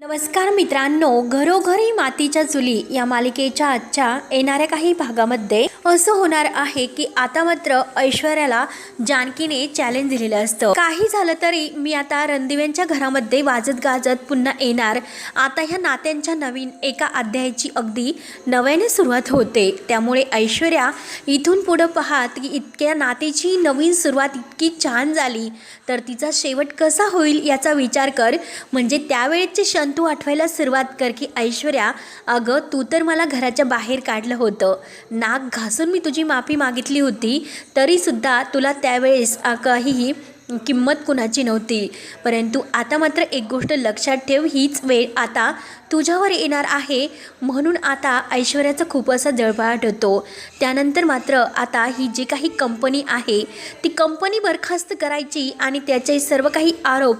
नमस्कार मित्रांनो घरोघरी मातीच्या चुली या मालिकेच्या आजच्या येणाऱ्या काही भागामध्ये असं होणार आहे की आता मात्र ऐश्वर्याला जानकीने चॅलेंज दिलेलं असतं. काही झालं तरी मी आता रणदिव्यांच्या घरामध्ये वाजत गाजत पुन्हा येणार. आता ह्या नात्यांच्या नवीन एका अध्यायाची अगदी नव्याने सुरुवात होते. त्यामुळे ऐश्वर्या इथून पुढं पाहात की इतक्या नातेची नवीन सुरुवात इतकी छान झाली. तर तिचा शेवट कसा होईल याचा विचार कर. म्हणजे त्यावेळेचे क्षण तू आठवायला सुरुवात कर की ऐश्वर्या अगं तू तर मला घराच्या बाहेर काढलं होतं. नाक घासून मी तुझी माफी मागितली होती. तरीसुद्धा तुला त्यावेळेस काहीही किंमत कुणाची नव्हती. परंतु आता मात्र एक गोष्ट लक्षात ठेव हीच वेळ आता तुझ्यावर येणार आहे म्हणून आता ऐश्वर्याचा खूप असा जळपाट होतो. त्यानंतर मात्र आता ही जी काही कंपनी आहे ती कंपनी बरखास्त करायची आणि त्याचे सर्व काही आरोप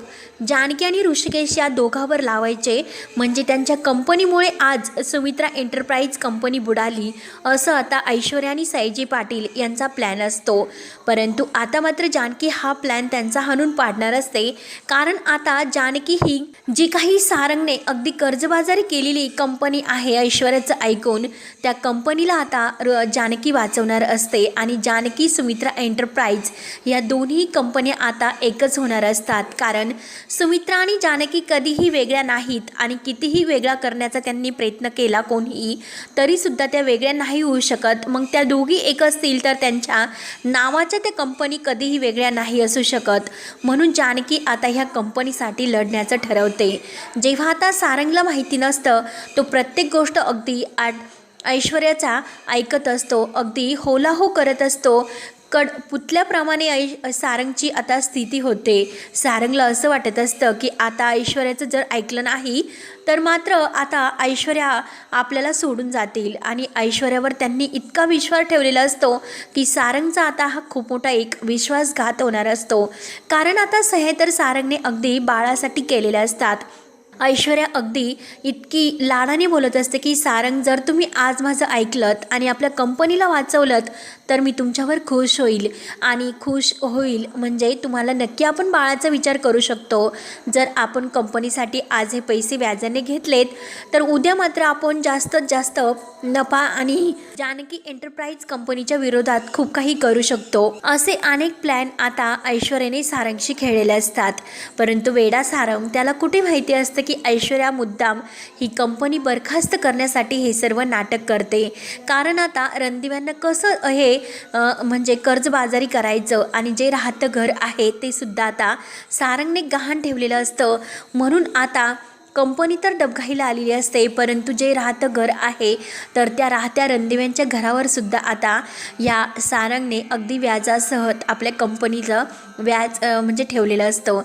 जानकी आणि ऋषिकेश या दोघांवर लावायचे. म्हणजे त्यांच्या कंपनीमुळे आज सुमित्रा एंटरप्राइज कंपनी बुडाली असं आता ऐश्वर्या आणि सयाजी पाटील यांचा प्लॅन असतो. परंतु आता मात्र जानकी हा प्लॅन त्यांचा हाणून पाडणार असते. कारण आता जानकी ही जी काही सारंगने अगदी कर्ज कर्जबाजारी केलेली कंपनी आहे ऐश्वर्याचं ऐकून. त्या कंपनीला आता र जानकी वाचवणार असते आणि जानकी सुमित्रा एंटरप्राइज या दोन्ही कंपन्या आता एकच होणार असतात. कारण सुमित्रा आणि जानकी कधीही वेगळ्या नाहीत आणि कितीही वेगळा करण्याचा त्यांनी प्रयत्न केला कोणीही तरीसुद्धा त्या वेगळ्या नाही होऊ शकत. मग त्या दोघी एक असतील तर त्यांच्या नावाच्या त्या कंपनी कधीही वेगळ्या नाही असू शकत. म्हणून जानकी आता ह्या कंपनीसाठी लढण्याचं ठरवते. जेव्हा आता सारंगला माहिती नसतं तो प्रत्येक गोष्ट अगदी आठ ऐश्वर्याचा ऐकत असतो अगदी होला हो करत असतो. कड पुतल्याप्रमाणे ऐ सारंगची आता स्थिती होते. सारंगला असं वाटत असतं की आता ऐश्वर्याचं जर ऐकलं नाही तर मात्र आता ऐश्वर्या आपल्याला सोडून जातील. आणि ऐश्वर्यावर त्यांनी इतका विश्वास ठेवलेला असतो की सारंगचा आता हा खूप मोठा एक विश्वासघात होणार असतो. कारण आता सहे तर सारंगने अगदी बाळासाठी केलेल्या असतात. ऐश्वर्या अगदी इतकी लाडाने बोलत असते की सारंग जर तुम्ही आज माझं ऐकलत आणि आपल्या कंपनीला वाचवलत तर मी तुमच्यावर खुश होईल आणि खुश होईल. म्हणजे तुम्हाला नक्की आपण बाळाचा विचार करू शकतो. जर आपण कंपनीसाठी आज हे पैसे व्याजाने घेतलेत तर उद्या मात्र आपण जास्तीत जास्त नफा आणि जानकी एंटरप्राइज कंपनीच्या विरोधात खूप काही करू शकतो. असे अनेक प्लॅन आता ऐश्वर्याने सारंगशी खेळलेले असतात. परंतु वेडा सारंग त्याला कुठे माहिती असतं की ऐश्वर्या मुद्दाम ही कंपनी बरखास्त करण्यासाठी हे सर्व नाटक करते. कारण आता रणदिव्यांना कसं हे म्हणजे कर्जबाजारी करायचं आणि जे राहतं घर आहे ते सुद्धा आता सारंगने गहाण ठेवलेलं असतं. म्हणून आता कंपनी तर डबघाईला आलेली असते परंतु जे राहतं घर आहे तर त्या राहत्या रणदेव्यांच्या घरावर सुद्धा आता या सारंगने अगदी व्याजासह आपल्या कंपनीचं व्याज म्हणजे ठेवलेलं असतं.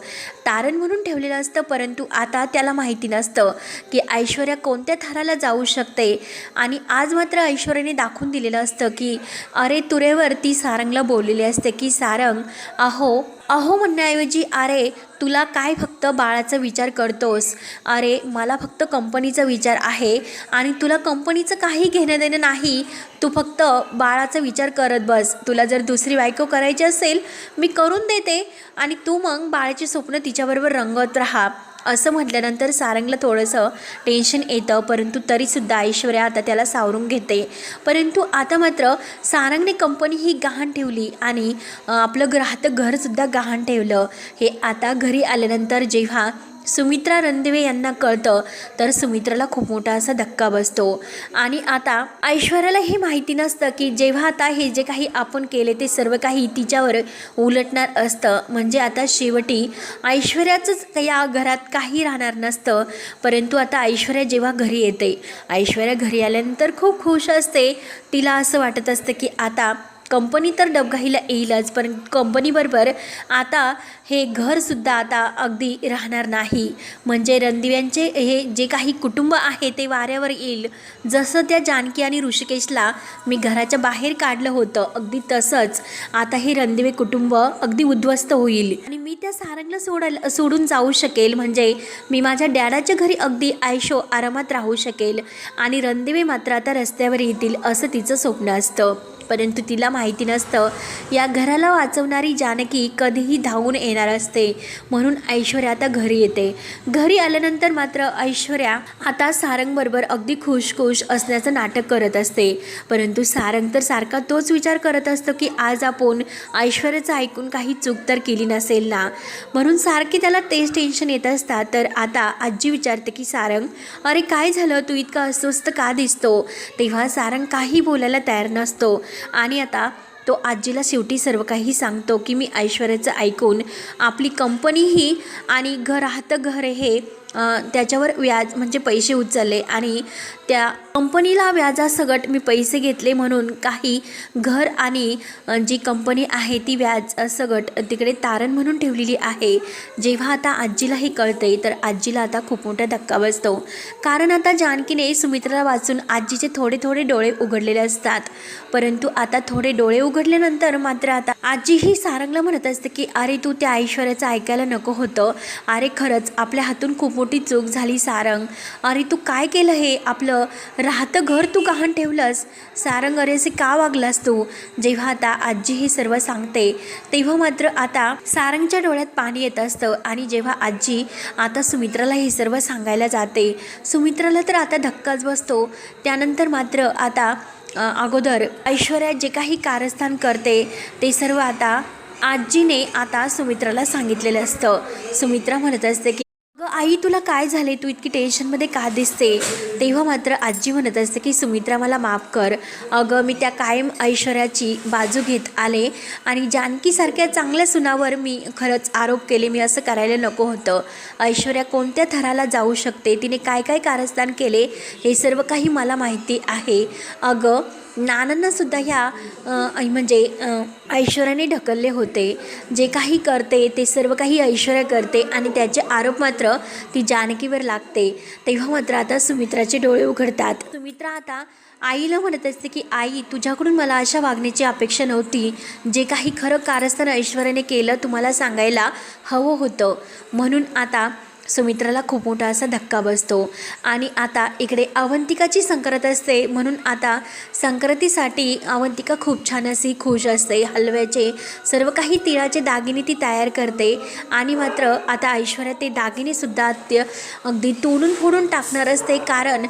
तारण म्हणून ठेवलेलं असतं परंतु आता त्याला माहिती नसतं की ऐश्वर्या कोणत्या थराला जाऊ शकते. आणि आज मात्र ऐश्वर्याने दाखवून दिलेलं असतं की अरे तुरेवर ती सारंगला बोललेली असते की सारंग अहो अहो म्हणण्याऐवजी अरे तुला काय फक्त बाळाचा विचार करतोस? अरे मला फक्त कंपनीचा विचार आहे आणि तुला कंपनीचं काही घेणं देणं नाही. तू फक्त बाळाचा विचार करत बस. तुला जर दुसरी बायको करायची असेल मी करून देते आणि तू मग बाळाची स्वप्न तिच्याबरोबर रंगत राहा. असं म्हटल्यानंतर सारंगला थोडंसं टेन्शन येतं परंतु तरीसुद्धा ऐश्वर्या आता त्याला सावरून घेते. परंतु आता मात्र सारंगने कंपनी ही गहाण ठेवली आणि आपलं राहतं घरसुद्धा गहाण ठेवलं. हे आता घरी आल्यानंतर जेव्हा सुमित्रा रणदिवे यांना कळतं. तर सुमित्राला खूप मोठा असा धक्का बसतो. आणि आता ऐश्वर्याला हे माहिती नसतं की जेव्हा आता हे जे काही आपण केले ते सर्व काही तिच्यावर उलटणार असतं. म्हणजे आता शेवटी ऐश्वर्याचंच या घरात काही राहणार नसतं. परंतु आता ऐश्वर्या जेव्हा घरी येते ऐश्वर्या घरी आल्यानंतर खूप खुश असते. तिला असं वाटत असतं की आता कंपनी तर डबघाईला येईलच पण कंपनीबरोबर आता हे घरसुद्धा आता अगदी राहणार नाही. म्हणजे रणदिव्यांचे हे जे काही कुटुंब आहे ते वाऱ्यावर येईल. जसं त्या जानकी आणि ऋषिकेशला मी घराच्या बाहेर काढलं होतं अगदी तसंच आता हे रणदिवे कुटुंब अगदी उद्ध्वस्त होईल. आणि मी त्या सारंगला सोडायला सोडून जाऊ शकेल म्हणजे मी माझ्या डॅडाच्या घरी अगदी आयशो आरामात राहू शकेल. आणि रणदिवे मात्र आता रस्त्यावर येतील असं तिचं स्वप्न असतं. परंतु तिला माहिती नसतं. या घराला वाचवणारी जानकी कधीही धावून येणार असते म्हणून ऐश्वर्या आता घरी येते. घरी आल्यानंतर मात्र ऐश्वर्या आता सारंगबरोबर अगदी खुशखुश असण्याचं नाटक करत असते. परंतु सारंग तर सारखा तोच विचार करत असतो की आज आपण ऐश्वर्याचं ऐकून काही चूक तर केली नसेल ना? म्हणून सारखे त्याला तेच टेन्शन येत असतात. तर आता आजी विचारते की सारंग अरे काय झालं? तू इतका अस्वस्थ का दिसतो? तेव्हा सारंग काही बोलायला तयार नसतो. आणि आता तो आजीला शेवटी सर्व काही सांगतो की मी ऐश्वर्याचं ऐकून आपली कंपनीही आणि घर राहतं घर हे त्याच्यावर व्याज म्हणजे पैसे उचलले आणि त्या कंपनीला व्याजासकट मी पैसे घेतले म्हणून काही घर आणि जी कंपनी आहे ती व्याज सगट तिकडे तारण म्हणून ठेवलेली आहे. जेव्हा आता आजीला हे कळते तर आजीला आता खूप मोठा धक्का बसतो. कारण आता जानकीने सुमित्राला वाचून आजीचे थोडे थोडे डोळे उघडलेले असतात. परंतु आता थोडे डोळे उघडल्यानंतर मात्र आता आजी ही सारंगला म्हणत असते की अरे तू त्या ऐश्वर्याचं ऐकायला नको होतं. अरे खरंच आपल्या हातून खूप मोठी चूक झाली सारंग. अरे तू काय केलं हे? आपलं राहतं घर तू गहाण ठेवलंस. सारंग अरे असे का वागलास तू? जेव्हा आता आजी हे सर्व सांगते तेव्हा मात्र आता सारंगच्या डोळ्यात पाणी येत असतं. आणि जेव्हा आजी आता सुमित्राला हे सर्व सांगायला जाते सुमित्राला तर आता धक्काच बसतो. त्यानंतर मात्र आता अगोदर ऐश्वर्या जे काही कारस्थान करते ते सर्व आता आजीने आता सुमित्राला सांगितलेलं असतं. सुमित्रा म्हणत असते की अगं आई तुला काय झाले तू इतकी टेन्शनमध्ये का दिसते? तेव्हा मात्र आजी म्हणत असते की सुमित्रा मला माफ कर. अगं मी त्या कायम ऐश्वर्याची बाजू घेत आले आणि जानकीसारख्या चांगल्या सुनावर मी खरंच आरोप केले मी असं करायला नको होतं. ऐश्वर्या कोणत्या थराला जाऊ शकते? तिने काय काय कारस्थान केले? हे सर्व काही मला माहिती आहे. अगं नानांनासुद्धा ह्या म्हणजे ऐश्वर्याने ढकलले होते. जे काही करते ते सर्व काही ऐश्वर्या करते आणि त्याचे आरोप मात्र ती जानकीवर लागते. तेव्हा मात्र आता सुमित्राचे डोळे उघडतात. सुमित्रा आता आईला म्हणत असते की आई तुझ्याकडून मला अशा वागण्याची अपेक्षा नव्हती. जे काही खरं कारस्थान ऐश्वर्याने केलं तुम्हाला सांगायला हवं होतं. म्हणून आता सुमित्राला खूप मोठा असा धक्का बसतो. आणि आता इकडे अवंतिकाची संक्रांत असते म्हणून आता संक्रांतीसाठी अवंतिका खूप छान अशी खुश असते. हलव्याचे सर्व काही तिळाचे दागिने ती तयार करते. आणि मात्र आता ऐश्वर्या ते दागिनेसुद्धा ते अगदी तोडून फोडून टाकणार असते. कारण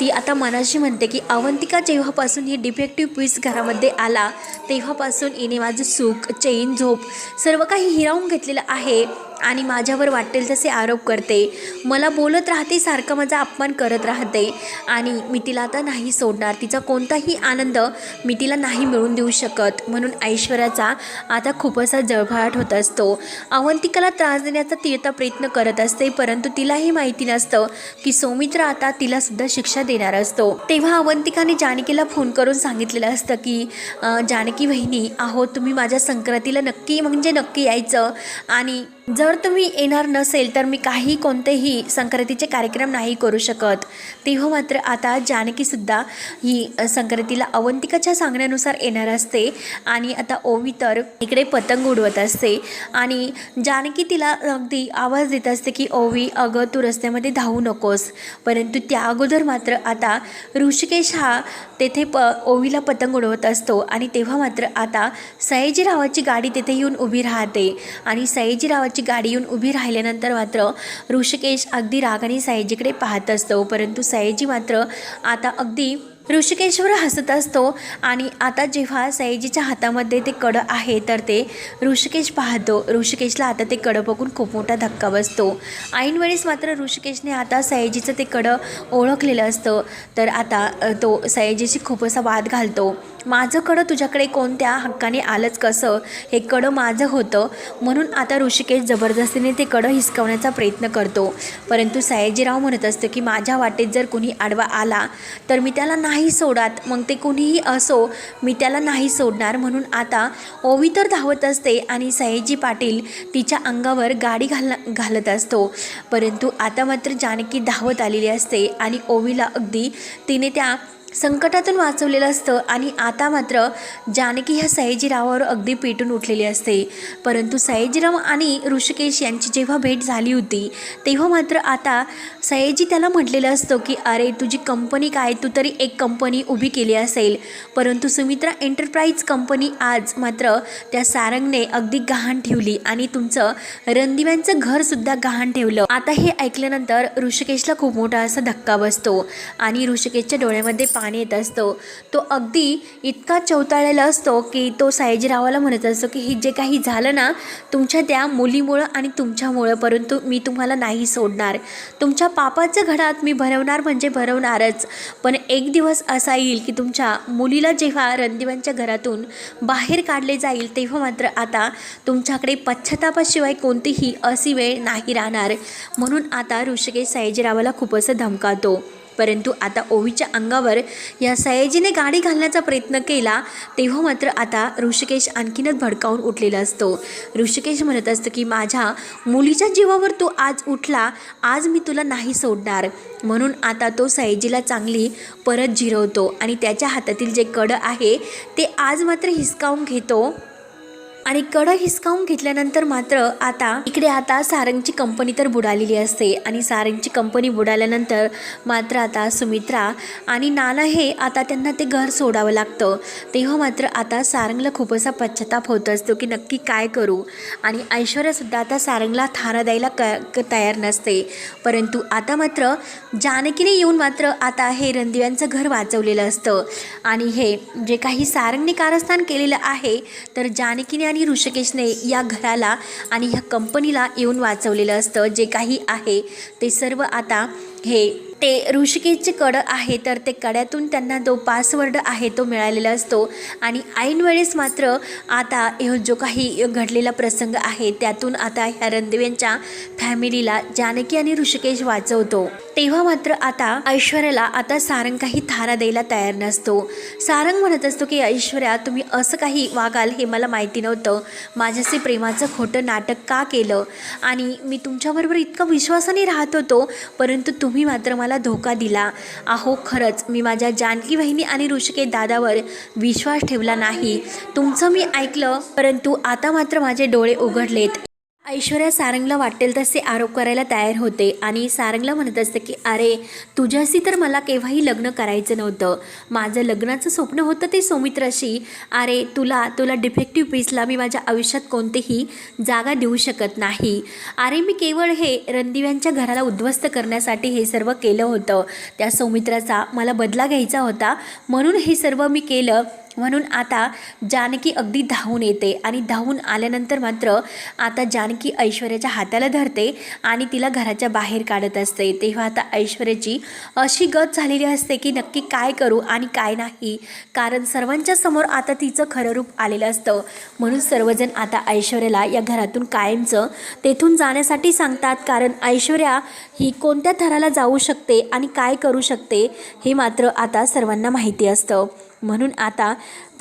ती आता मनाशी म्हणते की अवंतिका जेव्हापासून ही डिफेक्टिव्ह पीस घरामध्ये आला तेव्हापासून हिने माझं सुख चैन झोप सर्व काही हिरावून घेतलेलं आहे. आणि माझ्यावर वाटेल तसे आरोप करते. मला बोलत राहते सारखं माझा अपमान करत राहते. आणि मी तिला आता नाही सोडणार. तिचा कोणताही आनंद मी तिला नाही मिळून देऊ शकत. म्हणून ऐश्वर्याचा आता खूप असा जळभाट होत असतो. अवंतिकाला त्रास देण्याचा ती आता प्रयत्न करत असते परंतु तिलाही माहिती नसतं की सौमित्र आता तिलासुद्धा शिक्षा देणार असतो. तेव्हा अवंतिकाने जानकीला फोन करून सांगितलेलं असतं की जानकी बहिणी आहो तुम्ही माझ्या संक्रांतीला नक्की म्हणजे नक्की यायचं. आणि जर तुम्ही येणार नसेल तर मी काही कोणतेही संक्रांतीचे कार्यक्रम नाही करू शकत. तेव्हा मात्र आता जानकीसुद्धा ही संक्रांतीला अवंतिकाच्या सांगण्यानुसार येणार असते आणि आता ओवी तर इकडे पतंग उडवत असते आणि जानकी तिला अगदी आवाज देत असते की ओवी अगं तू रस्त्यामध्ये धावू नकोस. परंतु त्या अगोदर मात्र आता ऋषिकेश हा तेथे प ओवीला पतंग उडवत असतो आणि तेव्हा मात्र आता सयाजीरावाची गाडी तेथे येऊन उभी राहते आणि सयाजीरावाची गाडी येऊन उभी राहिल्यानंतर मात्र ऋषिकेश अगदी रागाने सयाजीकडे पाहत असतो. परंतु सयाजी मात्र आता अगदी ऋषिकेश्वर हसत असतो आणि आता जेव्हा सयाजीच्या हातामध्ये ते कडं आहे तर ते ऋषिकेश पाहतो. ऋषिकेशला आता ते कडं बघून खूप मोठा धक्का बसतो. ऐनवेळेस मात्र ऋषिकेशने आता सयाजीचं ते कडं ओळखलेलं असतं. तर आता तो सयाजीशी खूप असा वाद घालतो. माझं कडं तुझ्याकडे कोणत्या हक्काने आलंच कसं? हे कडं माझं होतं. म्हणून आता ऋषिकेश जबरदस्तीने ते कडं हिसकवण्याचा प्रयत्न करतो. परंतु सयाजीराव म्हणत असतो की माझ्या वाटेत जर कोणी आडवा आला तर मी त्याला नाही नाही सोडात. मग ते कोणीही असो मी त्याला नाही सोडणार म्हणून आता ओवी तर धावत असते आणि सयाजी पाटील तिच्या अंगावर गाडी घाल घालत असतो. परंतु आता मात्र जानकी धावत आलेली असते आणि ओवीला अगदी तिने त्या संकटातून वाचवलेलं असतं आणि आता मात्र जानकी ह्या सयाजीरावावर अगदी पेटून उठलेली असते. परंतु सयाजीराव आणि ऋषिकेश यांची जेव्हा भेट झाली होती तेव्हा मात्र आता सयाजी त्याला म्हटलेलं असतं की अरे तुझी कंपनी काय? तू तरी एक कंपनी उभी केली असेल. परंतु सुमित्रा एंटरप्राइज कंपनी आज मात्र त्या सारंगने अगदी गहाण ठेवली आणि तुमचं रणदिव्यांचं घरसुद्धा गहाण ठेवलं. आता हे ऐकल्यानंतर ऋषिकेशला खूप मोठा असा धक्का बसतो आणि ऋषिकेशच्या डोळ्यामध्ये पाणी येत असतो. तो अगदी इतका चवताळलेला असतो की तो सायाजीरावाला म्हणत असतो की हे जे काही झालं ना तुमच्या त्या मुलीमुळं आणि तुमच्यामुळं परंतु मी तुम्हाला नाही सोडणार. तुमच्या पापाचं घडात मी भरवणार म्हणजे भरवणारच. पण एक दिवस असा येईल की तुमच्या मुलीला जेव्हा रणदिवांच्या घरातून बाहेर काढले जाईल तेव्हा मात्र आता तुमच्याकडे पश्चातापाशिवाय कोणतीही अशी वेळ नाही राहणार. म्हणून आता ऋषिकेश सयाजीरावाला खूप असं धमकावतो परंतु आता ओवीच्या अंगावर या सयाजीने गाडी घालण्याचा प्रयत्न केला तेव्हा मात्र आता ऋषिकेश आणखीनच भडकावून उठलेला असतो. ऋषिकेश म्हणत असतं की माझ्या मुलीच्या जीवावर तू आज उठला आज मी तुला नाही सोडणार. म्हणून आता तो सयाजीला चांगली परत जिरवतो आणि त्याच्या हातातील जे कडं आहे ते आज मात्र हिसकावून घेतो. आणि कडं हिसकावून घेतल्यानंतर मात्र आता इकडे आता सारंगची कंपनी तर बुडालेली असते आणि सारंगची कंपनी बुडाल्यानंतर मात्र आता सुमित्रा आणि नाना हे आता त्यांना ते घर सोडावं लागतं. तेव्हा मात्र आता सारंगला खूप असा पश्चाताप होत असतो की नक्की काय करू? आणि ऐश्वर्यासुद्धा आता सारंगला थारा द्यायला क क- तयार नसते. परंतु आता मात्र जानकीने येऊन मात्र आता हे रणदिव्यांचं घर वाचवलेलं असतं. आणि हे जे काही सारंगने कारस्थान केलेलं आहे तर जानकीने आणि ऋषिकेशने या घराला आणि ह्या कंपनीला येऊन वाचवलेलं असतं जे काही आहे ते सर्व आता हे ते ऋषिकेशचे कडं आहे तर ते कड्यातून त्यांना जो पासवर्ड आहे तो मिळालेला असतो. आणि ऐन वेळेस मात्र आता जो काही घडलेला प्रसंग आहे त्यातून आता ह्या रणदिव्यांच्या फॅमिलीला जानकी आणि ऋषिकेश वाचवतो. तेव्हा मात्र आता ऐश्वर्याला आता सारंग काही थारा द्यायला तयार नसतो. सारंग म्हणत असतो की ऐश्वर्या तुम्ही असं काही वागाल हे मला माहिती नव्हतं. माझ्याशी प्रेमाचं खोटं नाटक का केलं? आणि मी तुमच्याबरोबर इतका विश्वासाने राहत होतो परंतु तुम्ही मात्र मला धोका दिला. अहो खरंच मी माझ्या जानकी बहिणी आणि ऋषिके दादावर विश्वास ठेवला नाही. तुमचं मी ऐकलं परंतु आता मात्र माझे डोळे उघडलेत. ऐश्वर्या सारंगला वाटेल तसे आरोप करायला तयार होते आणि सारंगला म्हणत असते की अरे तुझ्याशी तर मला केव्हाही लग्न करायचं नव्हतं. माझं लग्नाचं स्वप्न होतं ते सौमित्राशी. अरे तुला तुला डिफेक्टिव्ह पीसला मी माझ्या आयुष्यात कोणतीही जागा देऊ शकत नाही. अरे मी केवळ हे रणदिव्यांच्या घराला उद्ध्वस्त करण्यासाठी हे सर्व केलं होतं. त्या सौमित्राचा मला बदला घ्यायचा होता. म्हणून हे सर्व मी केलं. म्हणून आता जानकी अगदी धावून येते आणि धावून आल्यानंतर मात्र आता जानकी ऐश्वर्याच्या हाताला धरते आणि तिला घराच्या बाहेर काढत असते. तेव्हा आता ऐश्वर्याची अशी गत झालेली असते की नक्की काय करू आणि काय नाही. कारण सर्वांच्या समोर आता तिचं खरं रूप आलेलं असतं. म्हणून सर्वजण आता ऐश्वर्याला या घरातून कायमचं तेथून जाण्यासाठी सांगतात. कारण ऐश्वर्या ही कोणत्या थराला जाऊ शकते आणि काय करू शकते हे मात्र आता सर्वांना माहिती असतं. म्हणून आता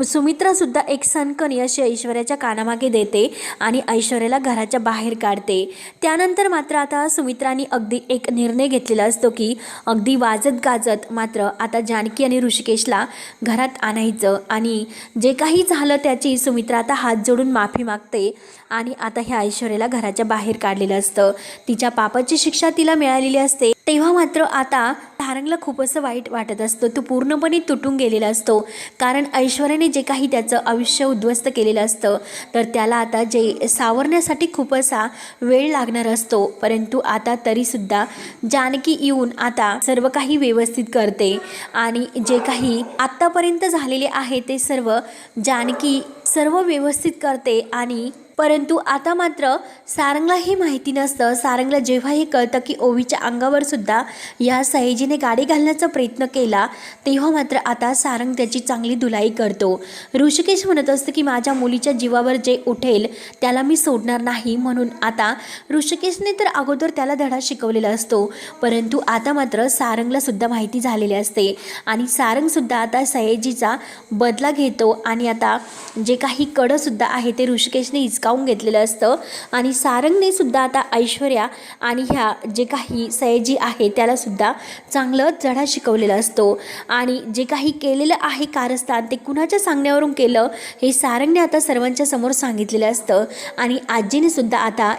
सुमित्रासुद्धा एक सनकणी अशी ऐश्वर्याच्या कानामागे देते आणि ऐश्वर्याला घराच्या बाहेर काढते. त्यानंतर मात्र आता सुमित्राने अगदी एक निर्णय घेतलेला असतो की अगदी वाजत गाजत मात्र आता जानकी आणि ऋषिकेशला घरात आणायचं आणि जे काही झालं त्याची सुमित्रा आता हात जोडून माफी मागते आणि आता ह्या ऐश्वर्याला घराच्या बाहेर काढलेलं असतं. तिच्या पापाची शिक्षा तिला मिळालेली असते. तेव्हा मात्र आता थारंगला खूप असं वाईट वाटत असतं. तो पूर्णपणे तुटून गेलेला असतो. कारण ऐश्वर्याने जे काही त्याचं आयुष्य उद्ध्वस्त केलेलं असतं तर त्याला आता जे सावरण्यासाठी खूप असा वेळ लागणार असतो. परंतु आता तरीसुद्धा जानकी येऊन आता सर्व काही व्यवस्थित करते आणि जे काही आत्तापर्यंत झालेले आहे ते सर्व जानकी सर्व व्यवस्थित करते आणि परंतु आता मात्र सारंगला हे माहिती नसतं. सारंगला जेव्हा हे कळतं की ओवीच्या अंगावर सुद्धा या सहेजीने गाडी घालण्याचा प्रयत्न केला तेव्हा मात्र आता सारंग त्याची चांगली धुलाई करतो. ऋषिकेश म्हणत असतं की माझ्या मुलीच्या जीवावर जे उठेल त्याला मी सोडणार नाही. म्हणून आता ऋषिकेशने तर अगोदर त्याला धडा शिकवलेला असतो परंतु आता मात्र सारंगला सुद्धा माहिती झालेली असते. आणि सारंगसुद्धा आता सयाजीचा बदला घेतो आणि आता जे काही कडंसुद्धा आहे ते ऋषिकेशने हिचका हिसकावून घेतलेलं असतं. आणि सारंगने सुद्धा आता ऐश्वर्या आणि ह्या जे काही सयाजी आहे त्याला सुद्धा चांगलं चढा शिकवलेला असतो. आणि जे काही केलेलं आहे कारस्थान ते कुणाच्या सांगण्यावरून केलं हे सारंगने आता सर्वांच्या समोर सांगितलेलं असतं. आणि आजीने सुद्धा आता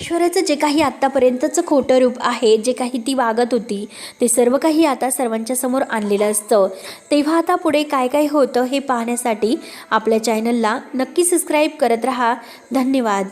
ऐश्वर्याचं जे काही आत्तापर्यंतचं खोटं रूप आहे जे काही ती वागत होती ते सर्व काही आता सर्वांच्या समोर आणलेलं असतं. तेव्हा आता पुढे काय काय होतं हे पाहण्यासाठी आपल्या चॅनलला नक्की सबस्क्राईब करत रहा. धन्यवाद.